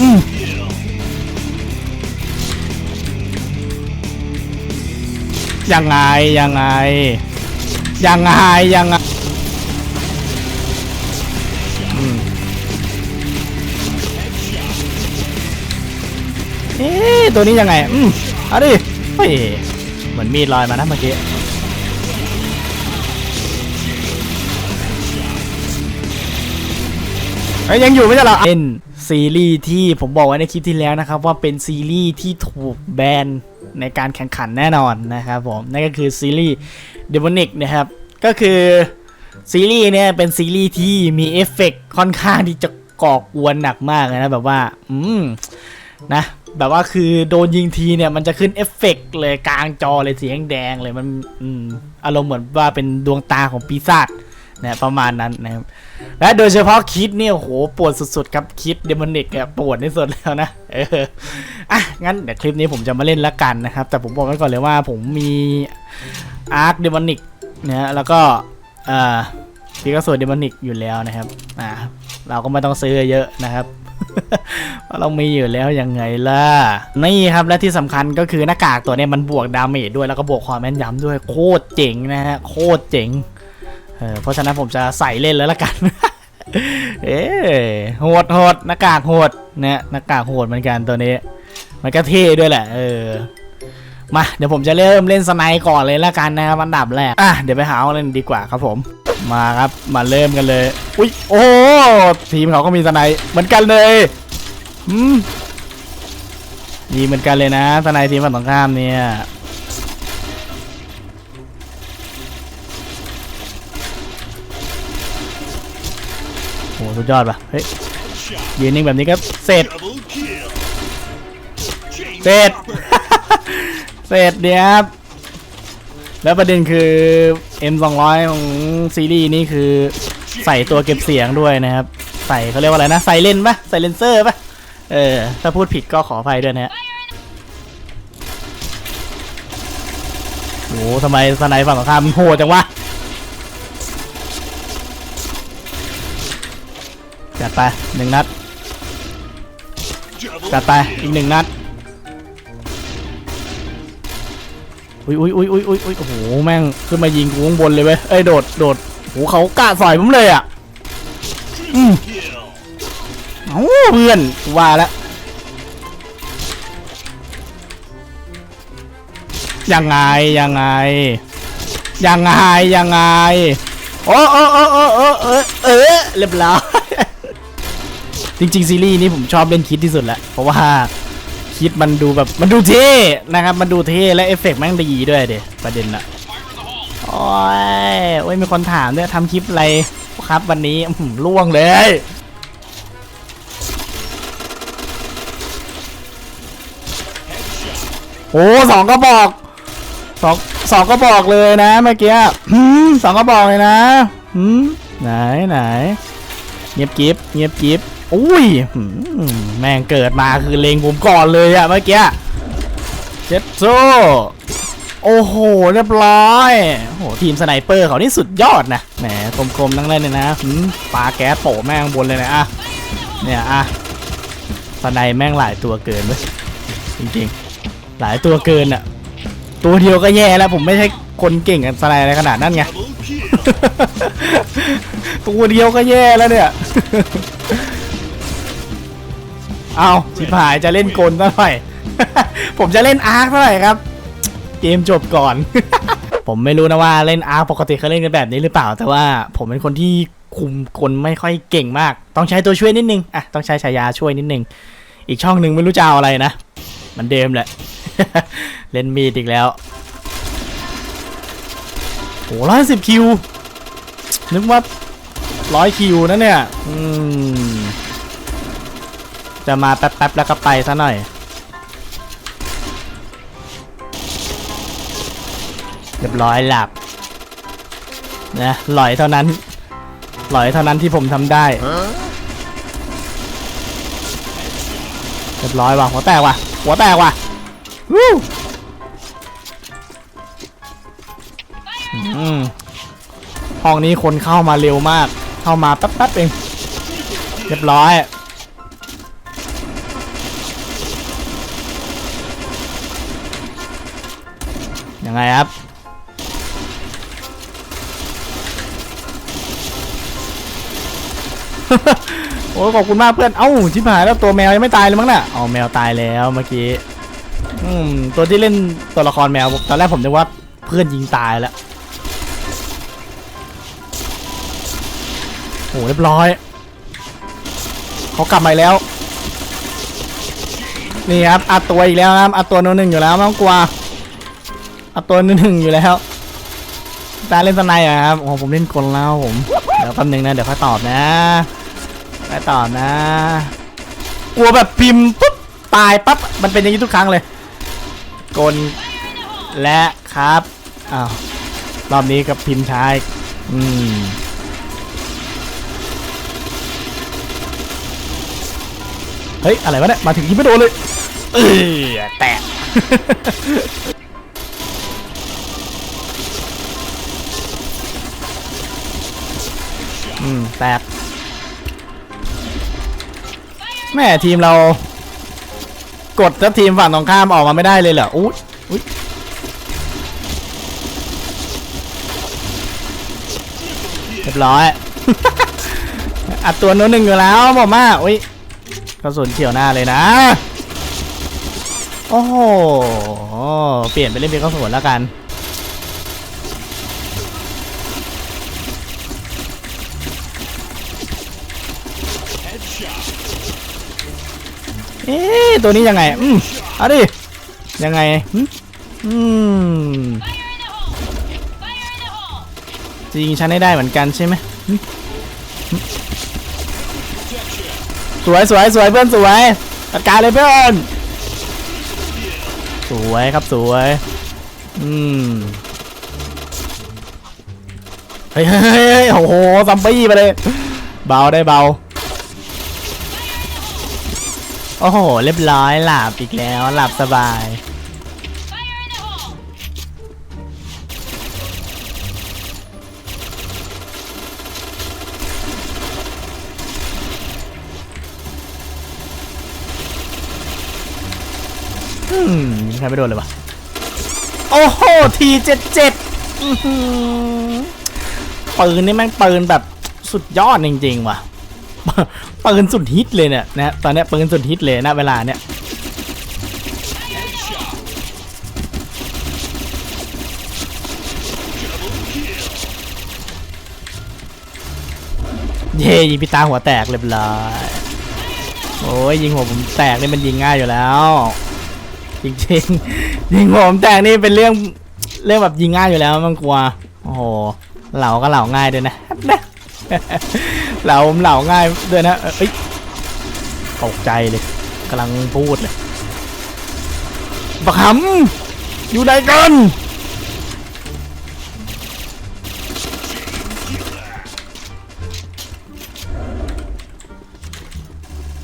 อืมยังไงยังไงยังไงยังไงเอ๊ะตัวนี้ยังไง อืมเอาดิเฮ้ยเหมือนมีดลอยมานะเมื่อกี้ เอ้ยยังอยู่ไม่ใช่เหรอเป็นซีรีส์ที่ผมบอกไว้ในคลิปที่แล้วนะครับ ว่าเป็นซีรีส์ที่ถูกแบนในการแข่งขันแน่นอนนะครับผมนั่นก็คือซีรีส์ Demonic นะครับ ก็คือซีรีส์เนี่ยเป็นซีรีส์ที่มีเอฟเฟกต์ค่อนข้างที่จะก่อกวนหนักมากนะแบบว่าอืมนะแบบว่าคือโดนยิงทีเนี่ยมันจะขึ้นเอฟเฟกต์เลยกลางจอเลยสีแดงเลยมันอมอารมณ์เหมือนว่าเป็นดวงตาของปีศาจ นะประมาณนั้นนะครับและโดยเฉพาะคิดเนี่ยโหปวดสุดๆครับคิดเดมอนิกอะปวดที่สุดแล้วนะเอออะงั้นเดี๋ยวคลิปนี้ผมจะมาเล่นละกันนะครับ แต่ผมบอกไว้ก่อนเลยว่าผมมีอาร์คเดมอนิกนะแล้วก็เอ่อพีกาโซเดมอนิกอยู่แล้วนะครับอ่าเราก็ไม่ต้องซื้อเยอะนะครับเพราะเรามีอยู่แล้วยังไงล่ะ นี่ครับและที่สำคัญก็คือหน้ากากตัวนี้มันบวกดาเมจด้วยแล้วก็บวกความแม่นยำด้วยโคตรเจ๋งนะฮะโคตรเจ๋ง เพราะฉะนั้นผมจะใส่เล่นแล้วละกัน เอ๊โหดโหดหน้ากากโหดเนี่ยหน้ากากโหดเหมือนกันตัวนี้ มันก็เท่ด้วยแหละ เออ มาเดี๋ยวผมจะเริ่มเล่นสไนด์ก่อนเลยละกันนะครับอันดับแรก อะเดี๋ยวไปหาเอาเล่นดีกว่าครับผม มาครับมาเริ่มกันเลย อุ้ยโอ้ทีมเขาก็มีสไนด์เหมือนกันเลยอืมดีเหมือนกันเลยนะสไนด์ทีมฝั่งตรงข้ามเนี่ย สุดยอดป่ะ เฮ้ยยืนนิ่งแบบนี้ก็เสร็จ เสร็จ เสร็จเดียครับ แล้วประเด็นคือ M 2 0 0 ของซีรีส์นี่คือใส่ตัวเก็บเสียงด้วยนะครับ ใส่เขาเรียกว่าอะไรนะ ใส่เลนส์ปะใส่เลนเซอร์ปะเออ ถ้าพูดผิดก็ขออภัยด้วยนะฮะโอ้ทำไมสไนฝั่งตรงข้ามโหดจังวะ จัดไปหนึ่งนัดจัดไปอีกหนึ่งนัดอุ้ยอุ้ยอุ้ยอุ้ยอุ้ยอุ้ยโอ้โหแม่งขึ้นมายิงกูข้างบนเลยเว้ยเอ้ยโดดโดดโอ้โหเขากล้าสอยผมเลยอะอืมเอ้าเพื่อนว่าแล้วยังไงยังไงยังไงยังไงโอ้โอ้โอ้โอ้โอ้เออเออเรียบร้อย จริง ๆ ซีรีส์นี้ผมชอบเล่นคิดที่สุดแหละเพราะว่าคิดมันดูแบบมันดูเท่นะครับ มันดูเท่และเอฟเฟกต์แม่งดีด้วยเด็ประเด็นอะโอ้ยโอ้ยมีคนถามด้วยทำคลิปอะไรครับวันนี้ล่วงเลยโอ้สองก็บอกสองสองก็บอกเลยนะเมื่อกี้สองก็บอกเลยนะไหนไหนเงียบกิฟเงียบกิฟ อุ้ยแม่งเกิดมาคือเลงผมก่อนเลยอะเมื่อกี้เจ็ดโซโอ้โหเรียบร้อยโอ้โหทีมสไนเปอร์เขานี่สุดยอดนะแหมกลมๆทั้งเล่นเลยนะหืมปาแก๊สโปะแม่งบนเลยนะอะเนี่ยอะสไนแม่งหลายตัวเกินเว้ยจริงๆ หลายตัวเกินอะตัวเดียวก็แย่แล้วผมไม่ใช่คนเก่งกันสไลด์อะไรขนาดนั้นไงตัวเดียวก็แย่แล้วเนี่ย เอาชิบหายจะเล่นกลเท่าไหร่ผมจะเล่นอาร์คเท่าไหร่ครับ เกมจบก่อน ผมไม่รู้นะว่าเล่นอาร์คปกติเขาเล่นกันแบบนี้หรือเปล่า แต่ว่าผมเป็นคนที่คุมคนไม่ค่อยเก่งมาก ต้องใช้ตัวช่วยนิดนึงอะต้องใช้ฉายาช่วยนิดนึง อีกช่องหนึ่งไม่รู้จะเอาอะไรนะมันเดิมแหละ เล่นมีดอีกแล้วโหร้อยสิบคิว นึกว่าร้อยคิวนะเนี่ย อืม จะมาแป๊บๆแล้วก็ไปซะหน่อย เรียบร้อยหลับนะหลอยเท่านั้น หลอยเท่านั้นที่ผมทำได้เรียบร้อยว่ะหัวแตกว่ะหัวแตกว่ะวู้ห้องนี้คนเข้ามาเร็วมาก เข้ามาแป๊บๆเอง เรียบร้อย ยังไงครับ โอ้ขอบคุณมากเพื่อน เอ้าชิบหายแล้วตัวแมวยังไม่ตายเลยมั้งน่ะอ๋อแมวตายแล้วเมื่อกี้ อืมตัวที่เล่นตัวละครแมวตอนแรกผมนึกว่าเพื่อนยิงตายแล้วโอ้เรียบร้อย เขากลับมาแล้ว นี่ครับอัดตัวอีกแล้วครับอัดตัวโนนหนึ่งอยู่แล้วไม่ต้องกลัว อตัวนนหนึ่งอยู่แล้วตาเล่นสไนด์เหรอครับโอ้ผมเล่นกลแล้วผม เดี๋ยวแป๊บนึงนะเดี๋ยวค่อยตอบนะค่อยตอบนะ กลัวแบบพิมพ์ปุ๊บตายปั๊บมันเป็นอย่างนี้ทุกครั้งเลยกลและครับอ้าวรอบนี้กับพิมพ์ช้าอืมเฮ้ย อะไรวะเนี่ย มาถึงยิงไม่โดนเลย เออแตะ อืมแตกแม่ทีมเรา กดถ้าทีมฝั่งตรงข้ามออกมาไม่ได้เลยเหรออุ๊ยอุ๊ยเรียบร้อย อัดตัวโน้นหนึ่งอยู่แล้วบอกมาอุ้ยกระสุนเฉียวหน้าเลยนะ โอ้โห เปลี่ยนไปเล่นเป็นกระสุนแล้วกัน อ๊ะตัวนี้ยังไง อืมเอาดิ ยังไง อืมจริงฉันให้ได้เหมือนกันใช่ไหมสวยสวยสวยเพื่อนสวยจัดการเลยเพื่อน สวยครับสวย อืมเฮ้ยเฮ้ยเฮ้ยเฮ้ยโอ้โหซัมปี้ไปเลย เบาได้เบา โอ้โห เรียบร้อยหลับอีกแล้ว หลับสบาย อืมยิงใครไม่โดนเลยวะโอ้โห ทีเจ็ดเจ็ดปืนนี่แม่งปืนแบบสุดยอดจริงๆว่ะ ปืนสุดฮิตเลยเนี่ยนะตอนเนี้ยปืนสุดฮิตเลยนะเวลาเนี้ยเย่ยิงพี่ตาหัวแตกเรียบร้อยโอ้ยยิงหัวผมแตกนี่มันยิงง่ายอยู่แล้วจริงๆยิงหัวผมแตกนี่เป็นเรื่องเรื่องแบบยิงง่ายอยู่แล้วมันกลัวโอ้โหเหล่าก็เหล่าง่ายด้วยนะ เหลาเหลาง่ายด้วยนะเอ้ยตกใจเลยกำลังพูดเลยบักหำอยู่ไหนกัน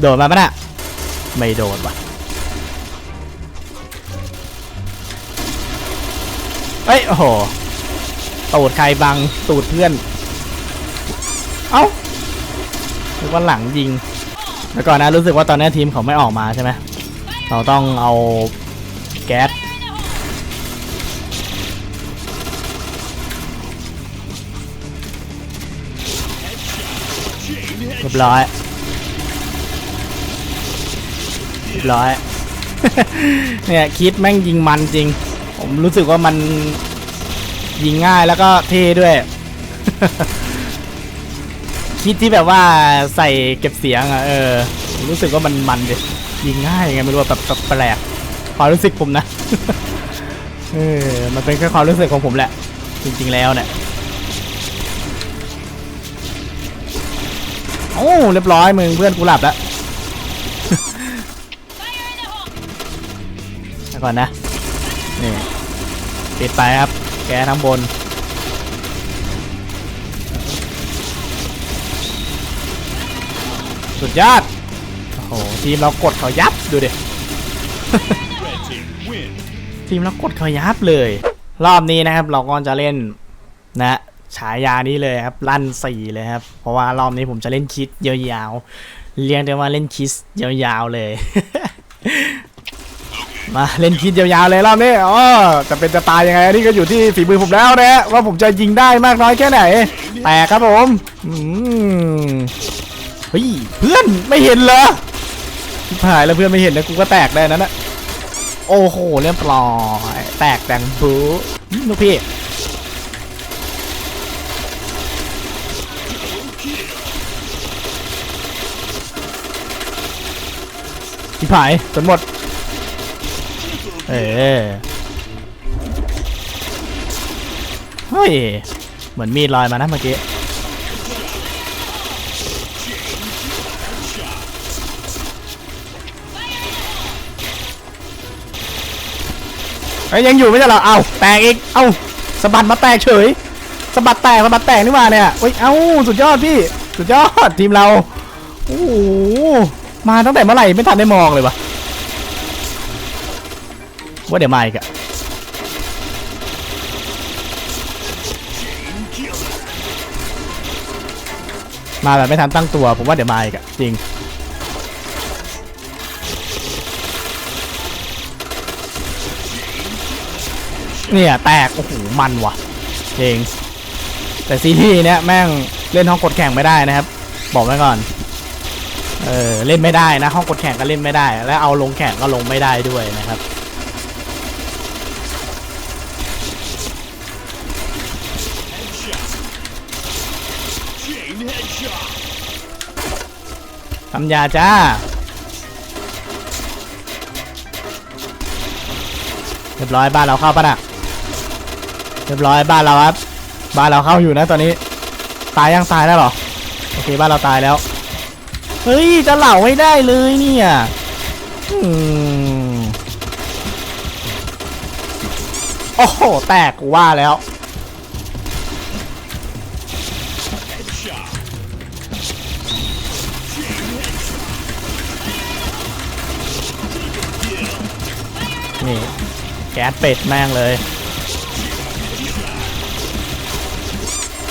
โดดมาปะน่ะไม่โดดว่ะเอ้ยโอ้โหตูดใครบังตูดเพื่อน เอ้านึกว่าหลังยิง แล้วก่อนนะรู้สึกว่าตอนนี้ทีมเขาไม่ออกมาใช่ไหมเราต้องเอาแก๊สเรียบร้อยเรียบร้อย เนี่ยคิดแม่งยิงมันจริง ผมรู้สึกว่ามันยิงง่ายแล้วก็เท่ด้วย คิดที่แบบว่าใส่เก็บเสียงอะเออ รู้สึกว่ามันมันดิยิงง่ายไงไม่รู้แบบแบบแปลกความรู้สึกผมนะเออมันเป็นแค่ความรู้สึกของผมแหละ จริง ๆ แล้วเนี่ยโอ้เรียบร้อยมึงเพื่อนกูหลับแล้วก่อนนะนี่ปิดไปครับ แกทั้งบน สุดยอด โอ้โห ทีมเรากดเขายับดูดิ ทีมเรากดเขายับเลย รอบนี้นะครับเราก็จะเล่นนะฉายานี้เลยครับลั่นสี่เลยครับ เพราะว่ารอบนี้ผมจะเล่นคิดยาวๆเรียกได้ว่าเล่นคิสยาวๆเลย มาเล่นคิดยาวๆเลยรอบนี้อ๋อจะเป็นจะตายยังไงนี่ก็อยู่ที่ฝีมือผมแล้วนะฮะว่าผมจะยิงได้มากน้อยแค่ไหน แตกครับผมอืม เฮ้ยเพื่อนไม่เห็นเหรอหายแล้วเพื่อนไม่เห็นนะกูก็แตกได้นั้นนะโอ้โหเรียบร้อยแตกแตงบูอืมลูกพี่ชิบหายจนหมด เออเฮ้ย เหมือนมีดลอยมานะเมื่อกี้ เอ้ยยังอยู่ไม่ใช่เหรอ เอาแตกอีก เอาสะบัดมาแตกเฉยสะบัดแตกสะบัดแตกนี่มาเนี่ยเอ้ย เอ้าสุดยอดพี่ สุดยอดทีมเรา โอ้โห มาตั้งแต่เมื่อไหร่ไม่ทันได้มองเลยวะว่าเดี๋ยวมาอีกอะมาแบบไม่ทันตั้งตัว ผมว่าเดี๋ยวมาอีกอะจริง เนี่ยแตก โอ้โห มันว่ะจริงแต่ซีรีส์เนี้ยแม่งเล่นห้องกดแข่งไม่ได้นะครับ บอกไว้ก่อน เออเล่นไม่ได้นะห้องกดแข่งก็เล่นไม่ได้ และเอาลงแข่งก็ลงไม่ได้ด้วยนะครับทำยาจ้าเรียบร้อยบ้านเราเข้าปะน่ะ รียบร้อยบ้านเราครับบ้านเราเข้าอยู่นะตอนนี้ตายยังตายแล้วหรอโอเคบ้านเราตายแล้วเฮ้ยจะเหล่าไม่ได้เลยเนี่ยโอ้โหแตกกูว่าแล้วนี่แก๊สเป็ดแม่งเลย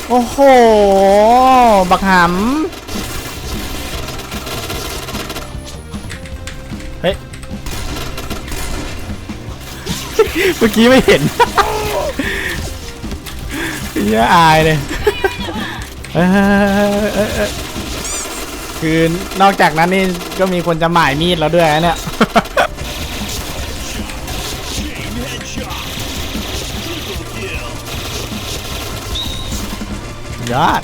โอ้โห บักหำ เฮ้ย เมื่อกี้ไม่เห็นเหี้ยอายเลยเออเออเออคือนอกจากนั้นนี่ก็มีคนจะหมายมีดแล้วด้วยนะเนี่ย ยอด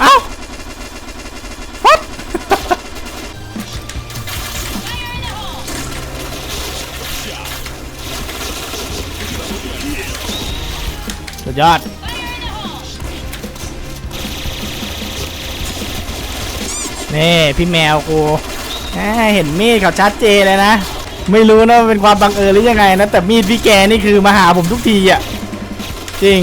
เอ้าฟัดสุดยอดนี่ พี่แมวกูเห็นมีดเขาชัดเจนเลยนะ ไม่รู้นะเป็นความบังเอิญหรือยังไงนะ แต่มีดพี่แกนี่คือมาหาผมทุกทีอะ จริง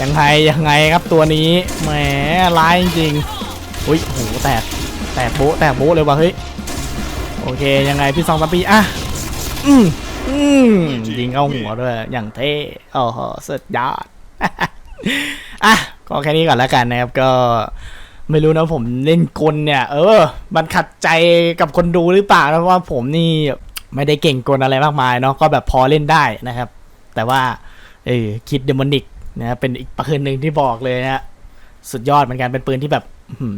ยังไงยังไงครับตัวนี้แหมร้ายจริงๆอุ้ยโหแตกแตกโบ๊แตกโบ๊เลยว่ะเฮ้ยโอเคยังไงพี่สองสามปีอะอืมอืมยิงเข้าหัวด้วยอย่างเท่โอ้โหสุดยอดอะก็แค่นี้ก่อนแล้วกันนะครับก็ไม่รู้นะผมเล่นกลเนี่ย เออ มันขัดใจกับคนดูหรือเปล่านะเพราะว่าผมนี่ไม่ได้เก่งกลอะไรมากมายเนาะก็แบบพอเล่นได้นะครับ แต่ว่าเออคิดเดมอนิก นะเป็นอีกปืนหนึ่งที่บอกเลยนะฮะสุดยอดเหมือนกันเป็นปืนที่แบบหื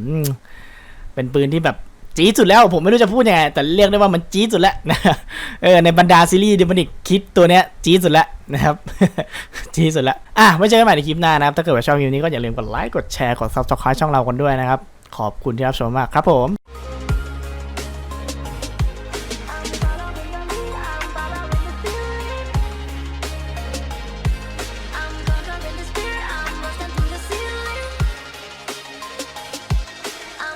เป็นปืนที่แบบจี๊ดสุดแล้วผมไม่รู้จะพูดยังไงแต่เรียกได้ว่ามันจี๊ดสุดแล้วนะเออในบรรดาซีรีส์เดมอนิกคิดตัวเนี้ยจี๊ดสุดแล้วนะครับจี๊ดสุดแล้วอะไว้เจอกันใหม่ในคลิปหน้านะครับ ถ้าเกิดว่าชอบคลิปนี้ก็อย่าลืมกดไลค์กดแชร์กด subscribe ช่องเรากันด้วยนะครับ ขอบคุณที่รับชมมากครับผม